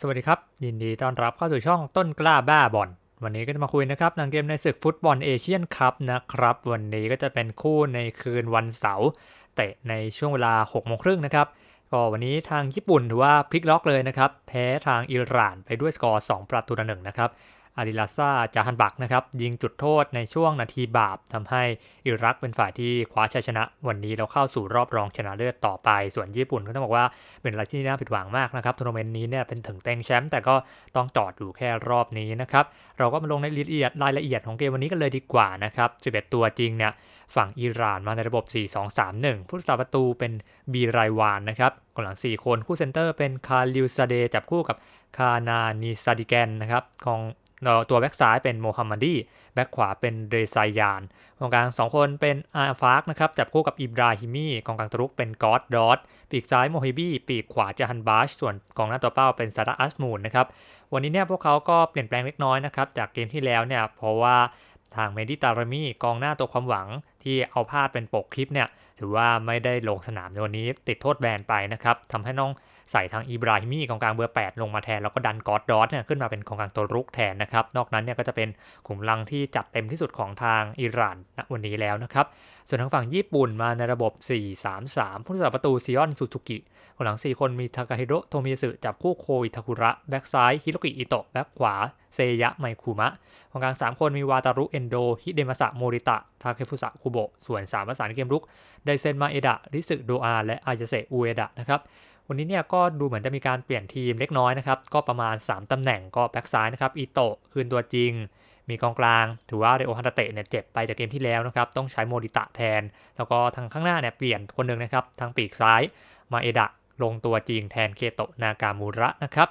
สวัสดีครับ ยินดีต้อนรับเข้าสู่ช่องต้นกล้าบ้าบอลวันนี้ก็จะมาคุยนะครับหนังเกมในศึกฟุตบอลเอเชียนคัพนะครับ วันนี้ก็จะเป็นคู่ในคืนวันเสาร์เตะในช่วงเวลา6โมงครึ่งนะครับก็วันนี้ทางญี่ปุ่นถือว่าพลิกล็อกเลยนะครับ แพ้ทางอิหร่านไปด้วยสกอร์ 2 ประตูต่อหนึ่งนะครับ อาดิลาซาจาฮันบักนะครับยิงจุดโทษในช่วงนาทีบาปทำให้อิรักเป็นฝ่ายที่คว้าชัยชนะ วันนี้เราเข้าสู่รอบรองชนะเลิศต่อไป ส่วนญี่ปุ่นก็ต้องบอกว่าเป็นอะไรที่น่าผิดหวังมากนะครับทัวร์นาเมนต์นี้เนี่ยเป็นถึงเต็งแชมป์แต่ก็ต้องจอดอยู่แค่รอบนี้นะครับเราก็มาลงในรายละเอียดรายละเอียดของเกมวันนี้กันเลยดีกว่านะครับ11 ตัวจริงเนี่ยฝั่งอิหร่านมาในระบบ 4-2-3-1 ผู้รักษาประตูเป็นบีไรวานนะครับกองหลัง 4 คนคู่เซนเตอร์เป็นคาริลซาเดจับคู่กับคานานิซาดิแกนนะครับกอง ตัวแบ็กซ้ายเป็นโมฮัมมัดีแบ็กขวาเป็นเรซายานกองกลาง2คนเป็นอาฟาร์กนะครับจับคู่กับอิบราฮิมีกองกลางตรุกเป็นกอดดอตปีกซ้ายโมฮิบีปีกขวาจาฮันบาชส่วนกองหน้าตัวเป้าเป็นซาดาอัสมูนนะครับวันนี้เนี่ยพวกเขาก็เปลี่ยนแปลงเล็กน้อยนะครับจากเกมที่แล้วเนี่ยเพราะว่าทางเมดิตารามีกองหน้าตัวความหวัง ที่เอาพาดเป็นปกคลิปเนี่ยถือว่าไม่ได้ลงสนามในวันนี้ติดโทษแบนไปนะครับทำให้น้องใส่ทางอิบราฮิมีกองกลางเบอร์ 8 ลงมาแทน แล้วก็ดันกอดดอสเนี่ยขึ้นมาเป็นกองกลางตัวรุกแทนนะครับ นอกนั้นเนี่ยก็จะเป็นกลุ่มลังที่จัดเต็มที่สุดของทางอิหร่านณวันนี้แล้วนะครับ ส่วนทางฝั่งญี่ปุ่นมาในระบบ 4-3-3 ผู้รักษาประตูซิออนซูซูกิคนหลัง 4 คนมีทากาฮิโรโทมิสึจับคู่โคอิทาคุระแบ็กซ้ายฮิโรกิอิโตะแบ็กขวา เซยะไมคุมะกองกลาง 3 คนมีวาตารุเอนโด ฮิเดมาสะโมริตะ ทาเคฟุสะคุโบะ ส่วน3ประสานเกมรุก ไดเซนมาเอดะ ริสึโดอา และอายาเซอุเอดะนะครับ วันนี้เนี่ยก็ดูเหมือนจะมีการเปลี่ยนทีมเล็กน้อยนะครับ ก็ประมาณ 3 ตำแหน่งก็แบ็กซ้ายนะครับ อิโตะคืนตัวจริง มีกองกลาง ถือว่าเรโอฮันตเตะเนี่ยเจ็บไปจากเกมที่แล้วนะครับ ต้องใช้โมดิตะแทน แล้วก็ทางข้างหน้าเนี่ยเปลี่ยนคนหนึ่งนะครับ ทางปีกซ้าย มาเอดะลงตัวจริงแทนเคโตะนากามูระนะครับ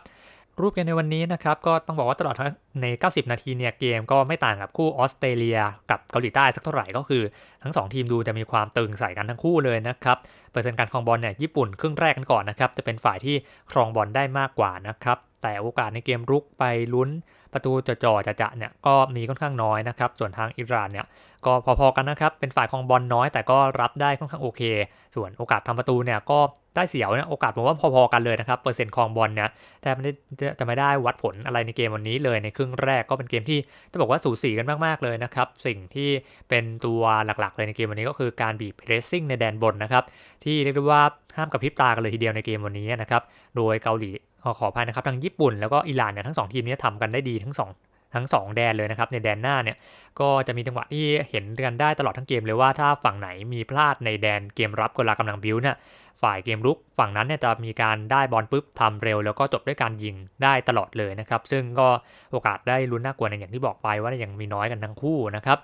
รูปเกมในวันนี้นะครับก็ต้องบอกว่าตลอดใน 90 นาทีเนี่ยเกมก็ไม่ต่างกับคู่ออสเตรเลียกับเกาหลีใต้สักเท่าไหร่ก็คือ ทั้ง 2 ทีมดูจะมีความตึงใส่กันทั้งคู่เลยนะครับเปอร์เซ็นต์การครองบอลเนี่ยญี่ปุ่นครึ่งแรกกันก่อนนะครับจะเป็นฝ่ายที่ครองบอลได้มากกว่านะครับแต่โอกาสในเกมรุกไปลุ้นประตูจ่อๆจะๆเนี่ยก็มีค่อนข้างน้อยนะครับส่วนทางอิหร่านเนี่ยก็พอๆกันนะครับเป็นฝ่ายครองบอลน้อย แต่ก็รับได้ค่อนข้างโอเค ส่วนโอกาสทำประตูเนี่ยก็ ได้เสียวเนี่ยโอกาสผมว่าพอๆกันเลยนะครับเปอร์เซ็นต์ครองบอลเนี่ยแต่ไม่ได้จะไม่ได้วัดผลอะไรในเกมวันนี้เลยในครึ่งแรกก็เป็นเกมที่จะบอกว่าสูสีกันมากๆเลยนะครับสิ่งที่เป็นตัวหลักๆ เลยในเกมวันนี้ก็คือการบีบเพรสซิ่งในแดนบนนะครับที่เรียกได้ว่าห้ามกับพริบตากันเลยทีเดียวในเกมวันนี้นะครับโดยเกาหลีขอขอภัยนะครับทั้งญี่ปุ่นแล้วก็อิหร่านเนี่ยทั้ง2ทีมนี้ทำกันได้ดีทั้ง2 ทั้ง 2 แดนเลยนะครับในแดนหน้าเนี่ยก็จะมีจังหวะที่เห็นกันได้ตลอดทั้งเกมเลยว่าถ้าฝั่งไหนมีพลาดในแดนเกมรับกลากำลังบิวเนี่ยฝ่ายเกมรุกฝั่งนั้นเนี่ยจะมีการได้บอลปุ๊บทำเร็ว แล้วก็จบด้วยการยิงได้ตลอดเลยนะครับซึ่งก็โอกาสได้ลุ้นน่ากลัวในอย่างที่บอกไปว่ายังมีน้อยกันทั้งคู่นะครับ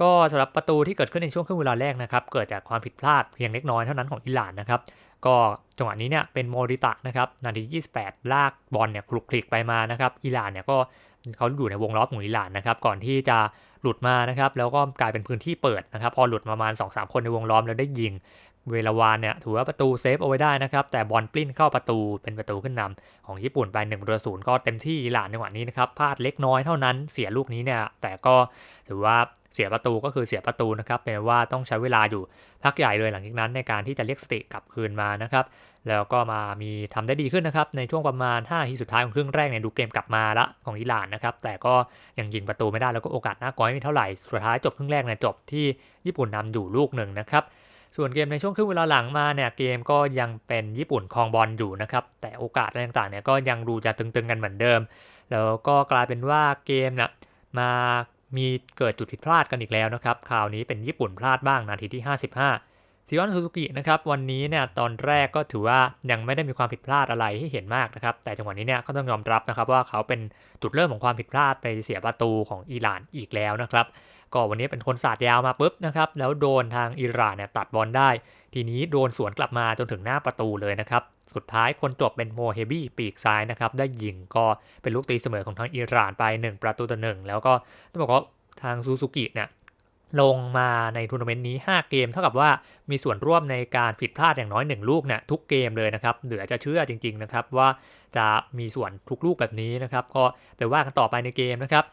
ก็สำหรับประตูที่เกิดขึ้นในช่วงครึ่งเวลาแรกนะครับเกิดจากความผิดพลาดเพียงเล็กน้อยเท่านั้นของอิหร่านนะครับก็จังหวะนี้เนี่ยเป็นโมริตะนะครับนาที 28 ลากบอลเนี่ยคลุกคลิกไปมานะครับอิหร่านเนี่ยก็เขาอยู่ในวงล้อมของอิหร่านนะครับก่อนที่จะหลุดมานะครับแล้วก็กลายเป็นพื้นที่เปิดนะครับพอหลุดประมาณ 2-3 คนในวงล้อมแล้วได้ยิง เวลาวานเนี่ยถือว่าประตูเซฟเอาไว้ได้นะครับ แต่บอลปลิ้นเข้าประตูเป็นประตูขึ้นนำของญี่ปุ่นไป1ประตูนย์ก็เต็มที่อิหร่านในจังหวะนี้นะครับพลาดเล็กน้อยเท่านั้นเสียลูกนี้เนี่ยแต่ก็ถือว่าเสียประตูก็คือเสียประตูนะครับเป็นว่าต้องใช้เวลาอยู่พักใหญ่เลยหลังจากนั้นในการที่จะเรียกสติกลับคืนมานะครับแล้วก็มามีทำได้ดีขึ้นนะครับในช่วงประมาณ5นาทีสุดท้ายของครึ่งแรกเนี่ยดูเกมกลับมาละของอิหร่านนะครับแต่ก็ยังยิงประตูไม่ได้แล้วก็โอกาสหน้าก้อยไม่เท่าไหร่สุดท้ายจบครึ่งแรกเนี่ยจบที่ญี่ปุ่นนำอยู่ลูกหนึ่งนะครับ ส่วนเกมในช่วงครึ่งเวลาหลังมาเนี่ยเกมก็ยังเป็นญี่ปุ่นครองบอลอยู่นะครับแต่โอกาสอะไรต่างๆเนี่ยก็ยังดูจะตึงๆกันเหมือนเดิม แล้วก็กลายเป็นว่าเกมเนี่ยมามีเกิดจุดผิดพลาดกันอีกแล้วนะครับคราวนี้เป็นญี่ปุ่นพลาดบ้างนาทีที่ 55 ซิออนซูซูกินะครับวันนี้เนี่ยตอนแรกก็ถือว่ายังไม่ได้มีความผิดพลาดอะไรให้เห็นมากนะครับ แต่จังหวะนี้เนี่ยก็ต้องยอมรับนะครับว่าเขาเป็นจุดเริ่มของความผิดพลาดไปเสียประตูของอิหร่านอีกแล้วนะครับ ก็วันนี้เป็นคนสาดยาวมาปุ๊บนะครับแล้วโดนทางอิหร่านเนี่ยตัดบอลได้ ทีนี้โดนสวนกลับมาจนถึงหน้าประตูเลยนะครับสุดท้ายคนจบเป็นโมเฮบี้ปีกซ้ายนะครับได้ยิงก็เป็นลูกตีเสมอของทางอิหร่านไป 1 ประตูต่อหนึ่งแล้วก็ต้องบอกว่าทางซูซูกิเนี่ย ลงมาในทัวร์นาเมนต์นี้ 5 เกม เท่ากับว่ามีส่วนร่วมในการผิดพลาดอย่างน้อย 1 ลูกเนี่ยทุกเกมเลยนะครับเหลือจะเชื่อจริงๆนะครับว่าจะมีส่วนทุกลูกแบบนี้นะครับก็ไปว่ากันต่อไปในเกมนะครับ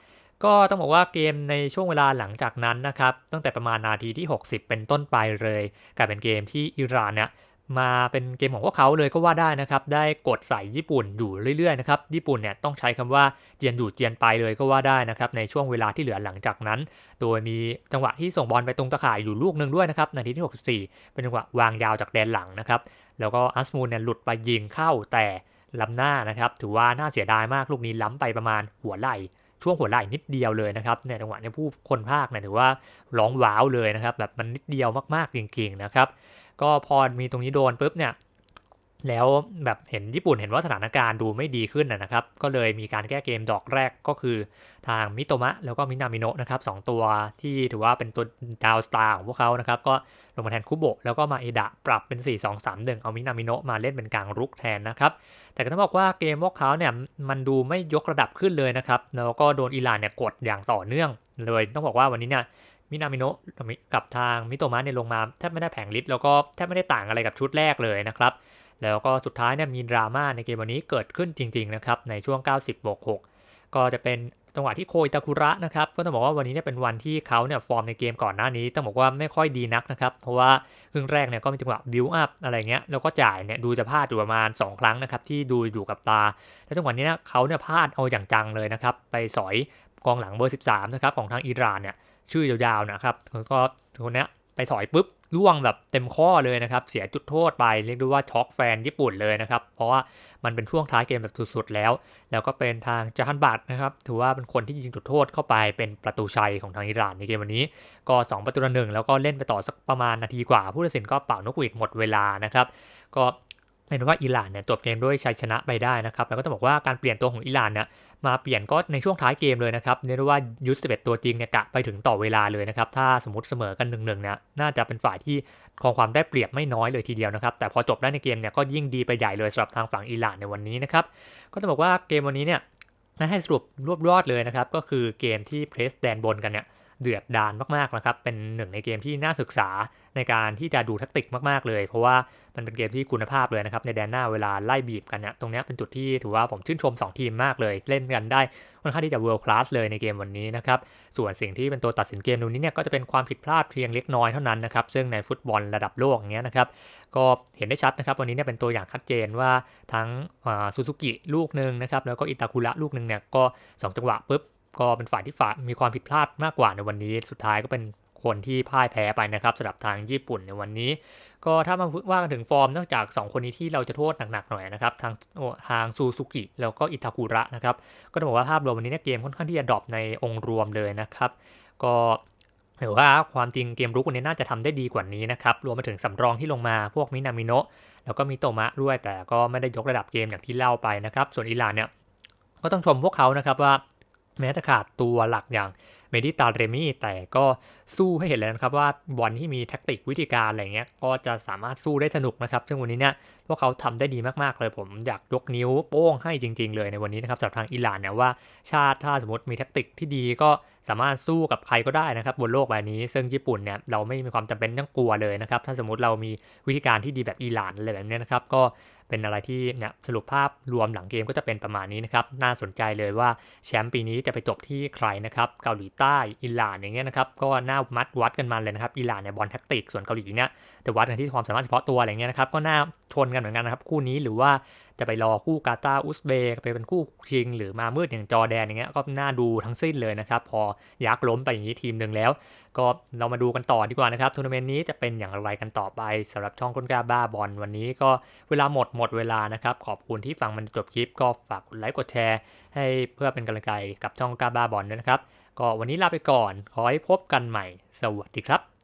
ก็ต้องบอกว่าเกมในช่วงเวลาหลังจากนั้นนะครับตั้งแต่ประมาณนาทีที่ 60 เป็นต้นไปเลยกลายเป็นเกมที่อิหร่านเนี่ย มาเป็นเกมของพวกเขาเลยก็ว่าได้นะครับ ได้กดใส่ญี่ปุ่นอยู่เรื่อยๆนะครับญี่ปุ่นเนี่ยต้องใช้คำว่าเจียนอยู่เจียนไปเลยก็ว่าได้นะครับในช่วงเวลาที่เหลือหลังจากนั้น โดยมีจังหวะที่ส่งบอลไปตรงตะข่ายอยู่ลูกหนึ่งด้วยนะครับนาทีที่ 64 เป็นจังหวะวางยาวจากแดนหลังนะครับแล้วก็อัสมูนเนี่ยหลุดไปยิงเข้าแต่ล้ำหน้านะครับถือว่าน่าเสียดายมากลูกนี้ล้ำไปประมาณหัวไหล่ ช่วงหัวไหล่นิดเดียวเลยนะครับเนี่ยจังหวะนี้ผู้คนภาคเนี่ยถือว่าร้องว้าวเลยนะครับแบบมันนิดเดียวมากๆจริงๆนะครับก็พอมีตรงนี้โดนปุ๊บเนี่ย แล้วแบบเห็นญี่ปุ่นเห็นว่าสถานการณ์ดูไม่ดีขึ้นนะครับ ก็เลยมีการแก้เกมดอกแรกก็คือทางมิโตมะแล้วก็มินามิโนะนะครับสตัวที่ถือว่าเป็นตัวดาวสตาร์ของพวกเขานะครับ ก็ลงมาแทนคุโบะแล้วก็มาเอดะปรับเป็น 4 2 3 1 เอามินามิโนะมาเล่นเป็นกลางรุกแทนนะครับ แต่ก็ต้องบอกว่าเกมพวกเขาเนี่ยมันดูไม่ยกระดับขึ้นเลยนะครับ แล้วก็โดนอิหร่านเนี่ยกดอย่างต่อเนื่องเลยต้องบอกว่าวันนี้เนี่ยมินามิโนะกับทางมิโตมะเนี่ยลงมาแทบไม่ได้แผงลิตแล้วก็แทบไม่ได้ต่างอะไรกับชุดแรกเลยนะครับ แล้วก็สุดท้ายเนี่ยมีดราม่าในเกมวันนี้เกิดขึ้นจริงๆนะครับในช่วง 90บวก6ก็จะเป็นจังหวะที่โคยตาคุระนะครับก็ต้องบอกว่าวันนี้เนี่ยเป็นวันที่เขาเนี่ยฟอร์มในเกมก่อนหน้านี้ต้องบอกว่าไม่ค่อยดีนักนะครับเพราะว่าครึ่งแรกเนี่ยก็มีจังหวะบิวอัพอะไรเงี้ยแล้วก็จ่ายเนี่ยดูจะพลาดอยู่ประมาณ 2 ครั้งนะครับที่ดูอยู่กับตา แล้วจังหวะนี้เนี่ยเขาเนี่ยพลาดเอาอย่างจังเลยนะครับไปสอยกองหลังเบอร์ 13นะครับของทางอิหร่านเนี่ยชื่อยาวๆนะครับก็คนนี้ไปถอยปุ๊บ ล่วงแบบเต็มข้อเลยนะครับ เสียจุดโทษไปเรียกได้ว่าช็อกแฟนญี่ปุ่นเลยนะครับ เพราะว่ามันเป็นช่วงท้ายเกมแบบสุดๆแล้ว แล้วก็เป็นทางจาฮันบัตนะครับ ถือว่าเป็นคนที่ยิงจุดโทษเข้าไปเป็นประตูชัยของทางอิหร่านในเกมวันนี้ ก็ 2 ประตูหนึ่งแล้วก็เล่นไปต่อสักประมาณนาทีกว่า ผู้ตัดสินก็เป่านกหวีดหมดเวลานะครับ ก็ เห็นว่าอิหร่านเนี่ยจบเกมด้วยชัยชนะไปได้นะครับแล้วก็ต้องบอกว่าการเปลี่ยนตัวของอิหร่านเนี่ยมาเปลี่ยนก็ในช่วงท้ายเกมเลยนะครับเรียกว่ายุทธ11ตัวจริงเนี่ยกะไปถึงต่อเวลาเลยนะครับถ้าสมมติเสมอกันหนึ่งหนึ่งเนี่ยน่าจะเป็นฝ่ายที่ครองความได้เปรียบไม่น้อยเลยทีเดียวนะครับแต่พอจบได้ในเกมเนี่ยก็ยิ่งดีไปใหญ่เลยสำหรับทางฝั่งอิหร่านในวันนี้นะครับก็ต้องบอกว่าเกมวันนี้เนี่ยน่าให้สรุปรวบยอดเลยนะครับก็คือเกมที่เพรสแดนบนกันเนี่ย เดือดดานมากๆนะครับ เป็นหนึ่งในเกมที่น่าศึกษาในการที่จะดูแทคติกมากๆเลย เพราะว่ามันเป็นเกมที่คุณภาพเลยนะครับ ในแดนหน้าเวลาไล่บีบกันเนี่ยตรงนี้เป็นจุดที่ถือว่าผมชื่นชม 2 ทีมมากเลย เล่นกันได้ค่อนข้างที่จะเวิลด์คลาสเลยในเกมวันนี้นะครับ ส่วนสิ่งที่เป็นตัวตัดสินเกมตรงนี้เนี่ยก็จะเป็นความผิดพลาดเพียงเล็กน้อยเท่านั้นนะครับ ซึ่งในฟุตบอลระดับโลกอย่างเงี้ยนะครับ ก็เห็นได้ชัดนะครับ วันนี้เนี่ยเป็นตัวอย่างชัดเจนว่าทั้งซูซูกิลูกหนึ่งนะครับ แล้วก็อิตาคุระลูกหนึ่งเนี่ยก็ 2 จังหวะปุ๊บ ก็เป็นฝ่ายที่ฝ่ามีความผิดพลาดมากกว่าในวันนี้ สุดท้ายก็เป็นคนที่พ่ายแพ้ไปนะครับสำหรับทางญี่ปุ่นในวันนี้ ก็ถ้ามาว่ากันถึงฟอร์มนอกจาก 2 คนนี้ที่เราจะโทษหนักๆหน่อยนะครับ ทางทางซูซูกิแล้วก็อิตาคุระนะครับ ก็ต้องบอกว่าภาพรวมวันนี้เนี่ยเกมค่อนข้างที่จะดรอปในองค์รวมเลยนะครับ ก็หรือว่าความจริงเกมรุกวันนี้น่าจะทำได้ดีกว่านี้นะครับ รวมไปถึงสำรองที่ลงมาพวกมินามิโนะแล้วก็มีโตมะด้วยแต่ก็ไม่ได้ยกระดับเกมอย่างที่เล่าไปนะครับ ส่วนอิหร่านเนี่ยก็ต้องชมพวกเขานะครับว่า แม้จะขาดตัวหลักอย่าง เมดิตาเรมี่แต่ก็สู้ให้เห็นเลยนะครับว่าบอลที่มีแท็กติกวิธีการอะไรเงี้ยก็จะสามารถสู้ได้สนุกนะครับ ซึ่งวันนี้เนี่ยพวกเขาทำได้ดีมากๆเลยผมอยากยกนิ้วโป้งให้จริง ๆ เลยในวันนี้นะครับสำหรับทางอิหร่านเนี่ยว่าชาติถ้าสมมติมีแท็กติกที่ดีก็สามารถสู้กับใครก็ได้นะครับบนโลกใบนี้ ซึ่งญี่ปุ่นเนี่ยเราไม่มีความจำเป็นต้องกลัวเลยนะครับถ้าสมมติเรามีวิธีการที่ดีแบบอิหร่านอะไรแบบนี้นะครับก็เป็นอะไรที่เนี่ยสรุปภาพรวมหลังเกมก็จะเป็นประมาณนี้นะครับน่าสนใจเลยว่าแชมป์ปีนี้จะไปจบที่ใครนะครับเกาหลีใต้อิหร่านอย่างเงี้ยนะครับก็น่ามัดวัดกันมาเลยนะครับอิหร่านเนี่ยบอลแท็กติกส่วนเกาหลีเนี่ยจะวัดกันที่ความสามารถเฉพาะตัวอะไรเงี้ยนะครับก็น่าชนกันเหมือนกันนะครับคู่นี้หรือว่าจะไปรอคู่กาตาอุซเบกไปเป็นคู่ชิง หรือมามืดอย่างจอแดนอย่างเงี้ยก็น่าดูทั้งสิ้นเลยนะครับพอยักล้มไปอย่างนี้ทีมหนึ่งแล้ว ก็เรามาดูกันต่อดีกว่านะครับทัวร์นาเมนต์นี้จะเป็นอย่างไรกันต่อไปสำหรับช่องก้นกาบ้าบอลวันนี้ก็เวลาหมดหมดเวลานะครับขอบคุณที่ฟังมันจบคลิปก็ฝากกดไลค์กดแชร์ให้เพื่อเป็นกำลังใจกับช่องกาบ้าบอลด้วยนะครับ ก็วันนี้ลาไปก่อน ขอให้พบกันใหม่ สวัสดีครับ